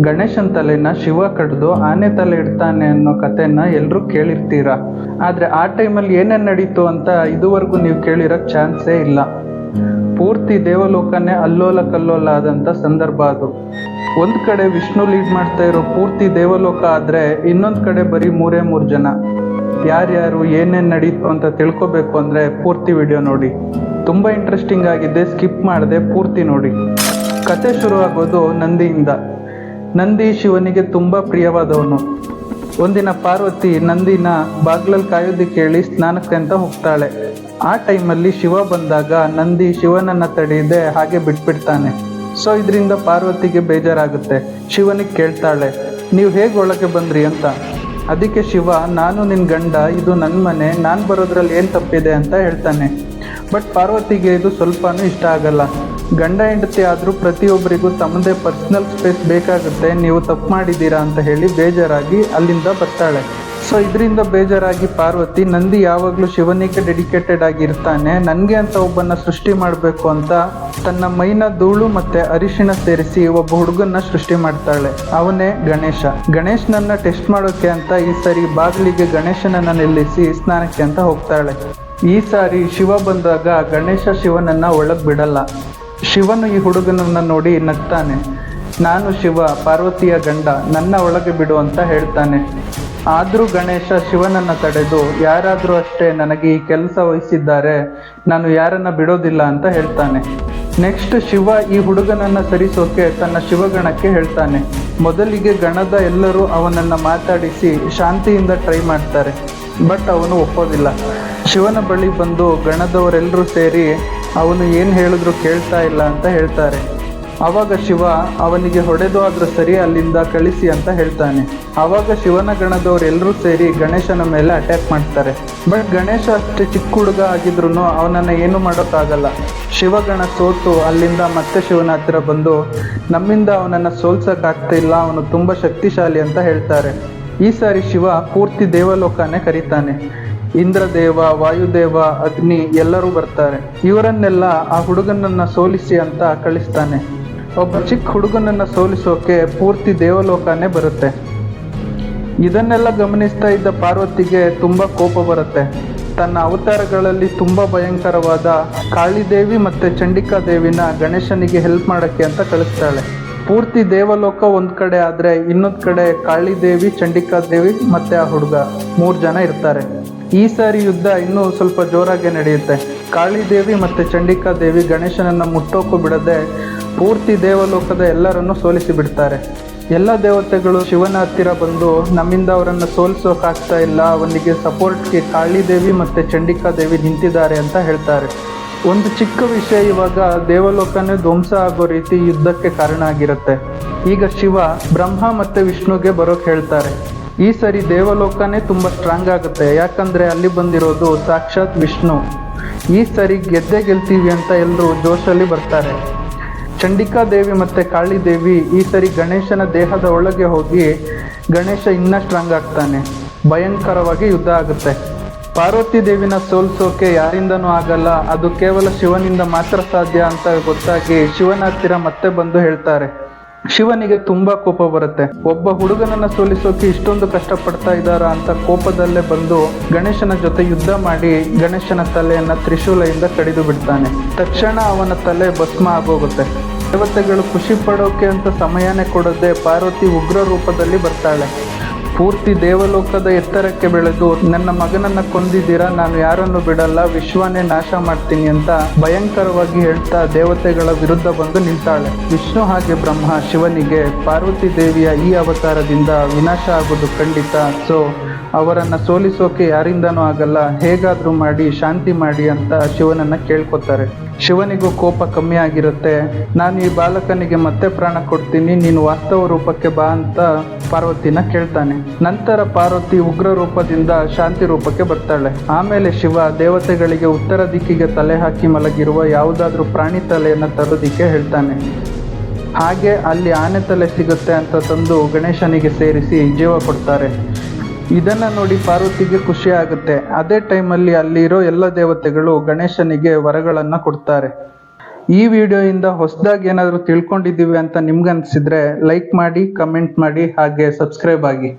ಗಣೇಶನ್ ತಲೆನ ಶಿವ ಕಡ್ದು ಆನೆ ತಲೆ ಇಡ್ತಾನೆ ಅನ್ನೋ ಕಥೆನ ಎಲ್ಲರೂ ಕೇಳಿರ್ತೀರ? ಆದ್ರೆ ಆ ಟೈಮಲ್ಲಿ ಏನೇನು ನಡೀತು ಅಂತ ಇದುವರೆಗೂ ನೀವು ಕೇಳಿರೋ ಚಾನ್ಸೇ ಇಲ್ಲ. ಪೂರ್ತಿ ದೇವಲೋಕನೇ ಅಲ್ಲೋಲ ಕಲ್ಲೋಲ ಆದಂತ ಸಂದರ್ಭ ಅದು. ಒಂದ್ ಕಡೆ ವಿಷ್ಣು ಲೀಡ್ ಮಾಡ್ತಾ ಇರೋ ಪೂರ್ತಿ ದೇವಲೋಕ ಆದ್ರೆ ಇನ್ನೊಂದ್ ಕಡೆ ಬರೀ ಮೂರೇ ಮೂರ್ ಜನ. ಯಾರ್ಯಾರು ಏನೇನ್ ನಡೀತು ಅಂತ ತಿಳ್ಕೊಬೇಕು ಅಂದ್ರೆ ಪೂರ್ತಿ ವಿಡಿಯೋ ನೋಡಿ. ತುಂಬಾ ಇಂಟ್ರೆಸ್ಟಿಂಗ್ ಆಗಿದೆ ಸ್ಕಿಪ್ ಮಾಡದೆ ಪೂರ್ತಿ ನೋಡಿ. ಕತೆ ಶುರುವಾಗೋದು ನಂದಿಯಿಂದ. ನಂದಿ ಶಿವನಿಗೆ ತುಂಬಾ ಪ್ರಿಯವಾದವನು. ಒಂದಿನ ಪಾರ್ವತಿ ನಂದಿನ ಬಾಗ್ಲಲ್ಲಿ ಕಾಯೋದಿ ಕೇಳಿ ಸ್ನಾನಕ್ಕೆ ಅಂತ ಹೋಗ್ತಾಳೆ. ಆ ಟೈಮಲ್ಲಿ ಶಿವ ಬಂದಾಗ ನಂದಿ ಶಿವನನ್ನ ತಡೆಯದೆ ಹಾಗೆ ಬಿಟ್ಬಿಡ್ತಾನೆ. ಸೊ ಇದರಿಂದ ಪಾರ್ವತಿಗೆ ಬೇಜಾರಾಗುತ್ತೆ. ಶಿವನಿಗೆ ಕೇಳ್ತಾಳೆ, ನೀವು ಹೇಗೆ ಒಳಗೆ ಬಂದ್ರಿ ಅಂತ? ಅದಕ್ಕೆ ಶಿವ, ನಾನು ನಿನ್ನ ಗಂಡ, ಇದು ನನ್ನ ಮನೆ, ನಾನು ಬರೋದ್ರಲ್ಲಿ ಏನು ತಪ್ಪಿದೆ? ಅಂತ ಹೇಳ್ತಾನೆ. ಬಟ್ ಪಾರ್ವತಿಗೆ ಇದು ಸ್ವಲ್ಪನೂ ಇಷ್ಟ ಆಗಲ್ಲ. ಗಂಡ ಹೆಂಡತಿ ಆದರೂ ಪ್ರತಿಯೊಬ್ಬರಿಗೂ ತಮ್ಮದೇ ಪರ್ಸನಲ್ ಸ್ಪೇಸ್ ಬೇಕಾಗುತ್ತೆ. ನೀವು ತಪ್ಪು ಮಾಡಿದ್ದೀರಾ ಅಂತ ಹೇಳಿ ಬೇಜಾರಾಗಿ ಅಲ್ಲಿಂದ ಬರ್ತಾಳೆ. ಸೊ ಇದರಿಂದ ಬೇಜಾರಾಗಿ ಪಾರ್ವತಿ, ನಂದಿ ಯಾವಾಗಲೂ ಶಿವನಿಗೆ ಡೆಡಿಕೇಟೆಡ್ ಆಗಿರ್ತಾನೆ. ನನಗೆ ಅಂತ ಒಬ್ಬನ ಸೃಷ್ಟಿ ಮಾಡಬೇಕು ಅಂತ ತನ್ನ ಮೈನ ಧೂಳು ಮತ್ತೆ ಅರಿಶಿಣ ಸೇರಿಸಿ ಒಬ್ಬ ಹುಡುಗನ್ನ ಸೃಷ್ಟಿ ಮಾಡ್ತಾಳೆ. ಅವನೇ ಗಣೇಶ. ಗಣೇಶನನ್ನ ಟೆಸ್ಟ್ ಮಾಡೋಕೆ ಅಂತ ಈ ಸರಿ ಬಾಗಿಲಿಗೆ ಗಣೇಶನನ್ನ ನಿಲ್ಲಿಸಿ ಸ್ನಾನಕ್ಕೆ ಅಂತ ಹೋಗ್ತಾಳೆ. ಈ ಸಾರಿ ಶಿವ ಬಂದಾಗ ಗಣೇಶ ಶಿವನನ್ನ ಒಳಗೆ ಬಿಡಲ್ಲ. ಶಿವನು ಈ ಹುಡುಗನನ್ನ ನೋಡಿ ನಗ್ತಾನೆ. ನಾನು ಶಿವ, ಪಾರ್ವತಿಯ ಗಂಡ, ನನ್ನ ಒಳಗೆ ಬಿಡು ಅಂತ ಹೇಳ್ತಾನೆ. ಆದರೂ ಗಣೇಶ ಶಿವನನ್ನ ತಡೆದು ಯಾರಾದರೂ ಅಷ್ಟೇ ನನಗೆ ಈ ಕೆಲಸ ವಹಿಸಿದ್ದಾರೆ, ನಾನು ಯಾರನ್ನ ಬಿಡೋದಿಲ್ಲ ಅಂತ ಹೇಳ್ತಾನೆ. ನೆಕ್ಸ್ಟ್ ಶಿವ ಈ ಹುಡುಗನನ್ನ ಸರಿಸೋಕೆ ತನ್ನ ಶಿವಗಣಕ್ಕೆ ಹೇಳ್ತಾನೆ. ಮೊದಲಿಗೆ ಗಣದ ಎಲ್ಲರೂ ಅವನನ್ನ ಮಾತಾಡಿಸಿ ಶಾಂತಿಯಿಂದ ಟ್ರೈ ಮಾಡ್ತಾರೆ, ಬಟ್ ಅವನು ಒಪ್ಪೋದಿಲ್ಲ. ಶಿವನ ಬಳಿ ಬಂದು ಗಣದವರೆಲ್ಲರೂ ಸೇರಿ ಅವನು ಏನು ಹೇಳಿದ್ರು ಕೇಳ್ತಾ ಇಲ್ಲ ಅಂತ ಹೇಳ್ತಾರೆ. ಆವಾಗ ಶಿವ ಅವನಿಗೆ ಹೊಡೆದು ಆದರೂ ಸರಿ ಅಲ್ಲಿಂದ ಕಳಿಸಿ ಅಂತ ಹೇಳ್ತಾನೆ. ಆವಾಗ ಶಿವನ ಗಣದವರೆಲ್ಲರೂ ಸೇರಿ ಗಣೇಶನ ಮೇಲೆ ಅಟ್ಯಾಕ್ ಮಾಡ್ತಾರೆ. ಬಟ್ ಗಣೇಶ ಅಷ್ಟೇ ಚಿಕ್ಕ ಹುಡುಗ ಆಗಿದ್ರು ಅವನನ್ನು ಏನು ಮಾಡೋಕ್ಕಾಗಲ್ಲ. ಶಿವಗಣ ಸೋತು ಅಲ್ಲಿಂದ ಮತ್ತೆ ಶಿವನ ಹತ್ತಿರ ಬಂದು, ನಮ್ಮಿಂದ ಅವನನ್ನು ಸೋಲ್ಸೋಕ್ಕಾಗ್ತಿಲ್ಲ ಅವನು ತುಂಬ ಶಕ್ತಿಶಾಲಿ ಅಂತ ಹೇಳ್ತಾರೆ. ಈ ಸಾರಿ ಶಿವ ಪೂರ್ತಿ ದೇವಲೋಕನೇ ಕರೀತಾನೆ. ಇಂದ್ರದೇವ, ವಾಯುದೇವ, ಅಗ್ನಿ ಎಲ್ಲರೂ ಬರ್ತಾರೆ. ಇವರನ್ನೆಲ್ಲ ಆ ಹುಡುಗನನ್ನ ಸೋಲಿಸಿ ಅಂತ ಕಳಿಸ್ತಾನೆ. ಒಬ್ಬ ಚಿಕ್ಕ ಹುಡುಗನನ್ನ ಸೋಲಿಸೋಕೆ ಪೂರ್ತಿ ದೇವಲೋಕನೇ ಬರುತ್ತೆ. ಇದನ್ನೆಲ್ಲ ಗಮನಿಸ್ತಾ ಇದ್ದ ಪಾರ್ವತಿಗೆ ತುಂಬ ಕೋಪ ಬರುತ್ತೆ. ತನ್ನ ಅವತಾರಗಳಲ್ಲಿ ತುಂಬ ಭಯಂಕರವಾದ ಕಾಳಿದೇವಿ ಮತ್ತೆ ಚಂಡಿಕಾ ದೇವಿನ ಗಣೇಶನಿಗೆ ಹೆಲ್ಪ್ ಮಾಡಕ್ಕೆ ಅಂತ ಕಳಿಸ್ತಾಳೆ. ಪೂರ್ತಿ ದೇವಲೋಕ ಒಂದು ಕಡೆ ಆದ್ರೆ ಇನ್ನೊಂದು ಕಡೆ ಕಾಳಿದೇವಿ, ಚಂಡಿಕಾ ದೇವಿ ಮತ್ತೆ ಆ ಹುಡುಗ ಮೂರು ಜನ ಇರ್ತಾರೆ. ಈ ಸಾರಿ ಯುದ್ಧ ಇನ್ನೂ ಸ್ವಲ್ಪ ಜೋರಾಗಿ ನಡೆಯುತ್ತೆ. ಕಾಳಿದೇವಿ ಮತ್ತು ಚಂಡಿಕಾ ದೇವಿ ಗಣೇಶನನ್ನು ಮುಟ್ಟೋಕ್ಕೂ ಬಿಡದೆ ಪೂರ್ತಿ ದೇವಲೋಕದ ಎಲ್ಲರನ್ನು ಸೋಲಿಸಿ ಬಿಡ್ತಾರೆ. ಎಲ್ಲ ದೇವತೆಗಳು ಶಿವನ ಹತ್ತಿರ ಬಂದು ನಮ್ಮಿಂದ ಅವರನ್ನು ಸೋಲಿಸೋಕಾಗ್ತಾ ಇಲ್ಲ, ಅವನಿಗೆ ಸಪೋರ್ಟ್ಗೆ ಕಾಳಿದೇವಿ ಮತ್ತು ಚಂಡಿಕಾ ದೇವಿ ನಿಂತಿದ್ದಾರೆ ಅಂತ ಹೇಳ್ತಾರೆ. ಒಂದು ಚಿಕ್ಕ ವಿಷಯ ಇವಾಗ, ದೇವಲೋಕನೇ ಧ್ವಂಸ ಆಗೋ ರೀತಿ ಯುದ್ಧಕ್ಕೆ ಕಾರಣ ಆಗಿರುತ್ತೆ. ಈಗ ಶಿವ ಬ್ರಹ್ಮ ಮತ್ತು ವಿಷ್ಣುಗೆ ಬರೋಕೆ ಹೇಳ್ತಾರೆ. ಈ ಸರಿ ದೇವಲೋಕನೇ ತುಂಬ ಸ್ಟ್ರಾಂಗ್ ಆಗುತ್ತೆ. ಯಾಕಂದ್ರೆ ಅಲ್ಲಿ ಬಂದಿರೋದು ಸಾಕ್ಷಾತ್ ವಿಷ್ಣು. ಈ ಸರಿ ಗೆದ್ದೆ ಗೆಲ್ತೀವಿ ಅಂತ ಎಲ್ಲರೂ ಜೋಶಲ್ಲಿ ಬರ್ತಾರೆ. ಚಂಡಿಕಾ ದೇವಿ ಮತ್ತೆ ಕಾಳಿ ದೇವಿ ಈ ಸರಿ ಗಣೇಶನ ದೇಹದ ಒಳಗೆ ಹೋಗಿ ಗಣೇಶ ಇನ್ನ ಸ್ಟ್ರಾಂಗ್ ಆಗ್ತಾನೆ. ಭಯಂಕರವಾಗಿ ಯುದ್ಧ ಆಗುತ್ತೆ. ಪಾರ್ವತಿ ದೇವಿನ ಸೋಲ್ಸೋಕೆ ಯಾರಿಂದನೂ ಆಗಲ್ಲ. ಅದು ಕೇವಲ ಶಿವನಿಂದ ಮಾತ್ರ ಸಾಧ್ಯ ಅಂತ ಗೊತ್ತಾಗಿ ಶಿವನ ಹತ್ತಿರ ಮತ್ತೆ ಬಂದು ಹೇಳ್ತಾರೆ. ಶಿವನಿಗೆ ತುಂಬಾ ಕೋಪ ಬರುತ್ತೆ. ಒಬ್ಬ ಹುಡುಗನನ್ನ ಸೋಲಿಸೋಕೆ ಇಷ್ಟೊಂದು ಕಷ್ಟ ಪಡ್ತಾ ಇದ್ದಾರ ಅಂತ ಕೋಪದಲ್ಲೇ ಬಂದು ಗಣೇಶನ ಜೊತೆ ಯುದ್ಧ ಮಾಡಿ ಗಣೇಶನ ತಲೆಯನ್ನ ತ್ರಿಶೂಲೆಯಿಂದ ಕಡಿದು ಬಿಡ್ತಾನೆ. ತಕ್ಷಣ ಅವನ ತಲೆ ಭಸ್ಮ ಆಗೋಗುತ್ತೆ. ದೇವತೆಗಳು ಖುಷಿ ಪಡೋಕೆ ಅಂತ ಸಮಯನೇ ಕೊಡದೆ ಪಾರ್ವತಿ ಉಗ್ರ ರೂಪದಲ್ಲಿ ಬರ್ತಾಳೆ. ಪೂರ್ತಿ ದೇವಲೋಕದ ಎತ್ತರಕ್ಕೆ ಬೆಳೆದು, ನನ್ನ ಮಗನನ್ನ ಕೊಂದಿದ್ದೀರಾ? ನಾನು ಯಾರನ್ನು ಬಿಡಲ್ಲ, ವಿಶ್ವನೇ ನಾಶ ಮಾಡ್ತೀನಿ ಅಂತ ಭಯಂಕರವಾಗಿ ಹೇಳ್ತಾ ದೇವತೆಗಳ ವಿರುದ್ಧ ಬಂದು ನಿಂತಾಳೆ. ವಿಷ್ಣು ಹಾಗೆ ಬ್ರಹ್ಮ ಶಿವನಿಗೆ ಪಾರ್ವತಿ ದೇವಿಯ ಈ ಅವತಾರದಿಂದ ವಿನಾಶ ಆಗೋದು ಖಂಡಿತ. ಸೊ, ಅವರನ್ನ ಸೋಲಿಸೋಕೆ ಯಾರಿಂದನೂ ಆಗಲ್ಲ, ಹೇಗಾದ್ರೂ ಮಾಡಿ, ಶಾಂತಿ ಮಾಡಿ ಅಂತ ಶಿವನನ್ನ ಕೇಳ್ಕೊತಾರೆ. ಶಿವನಿಗೂ ಕೋಪ ಕಮ್ಮಿ ಆಗಿರುತ್ತೆ. ನಾನು ಈ ಬಾಲಕನಿಗೆ ಮತ್ತೆ ಪ್ರಾಣ ಕೊಡ್ತೀನಿ, ನೀನು ವಾಸ್ತವ ರೂಪಕ್ಕೆ ಬಾ ಅಂತ ಪಾರ್ವತಿನ ಕೇಳ್ತಾನೆ. ನಂತರ ಪಾರ್ವತಿ ಉಗ್ರ ರೂಪದಿಂದ ಶಾಂತಿ ರೂಪಕ್ಕೆ ಬರ್ತಾಳೆ. ಆಮೇಲೆ ಶಿವ ದೇವತೆಗಳಿಗೆ ಉತ್ತರ ದಿಕ್ಕಿಗೆ ತಲೆ ಹಾಕಿ ಮಲಗಿರುವ ಯಾವುದಾದ್ರೂ ಪ್ರಾಣಿ ತಲೆಯನ್ನ ತರೋದಿಕ್ಕೆ ಹೇಳ್ತಾನೆ. ಹಾಗೆ ಅಲ್ಲಿ ಆನೆ ತಲೆ ಸಿಗುತ್ತೆ ಅಂತ ತಂದು ಗಣೇಶನಿಗೆ ಸೇರಿಸಿ ಜೀವ ಕೊಡ್ತಾರೆ. ಇದನ್ನ ನೋಡಿ ಪಾರ್ವತಿಗೆ ಖುಷಿ ಆಗುತ್ತೆ. ಅದೇ ಟೈಮಲ್ಲಿ ಅಲ್ಲಿರೋ ಎಲ್ಲ ದೇವತೆಗಳು ಗಣೇಶನಿಗೆ ವರಗಳನ್ನ ಕೊಡ್ತಾರೆ. ಈ ವಿಡಿಯೋಯಿಂದ ಹೊಸದಾಗಿ ಏನಾದರೂ ತಿಳ್ಕೊಂಡಿದ್ದೀವಿ ಅಂತ ನಿಮ್ಗನ್ಸಿದ್ರೆ ಲೈಕ್ ಮಾಡಿ ಕಮೆಂಟ್ ಮಾಡಿ, ಹಾಗೆ ಸಬ್ಸ್ಕ್ರೈಬ್ ಆಗಿ.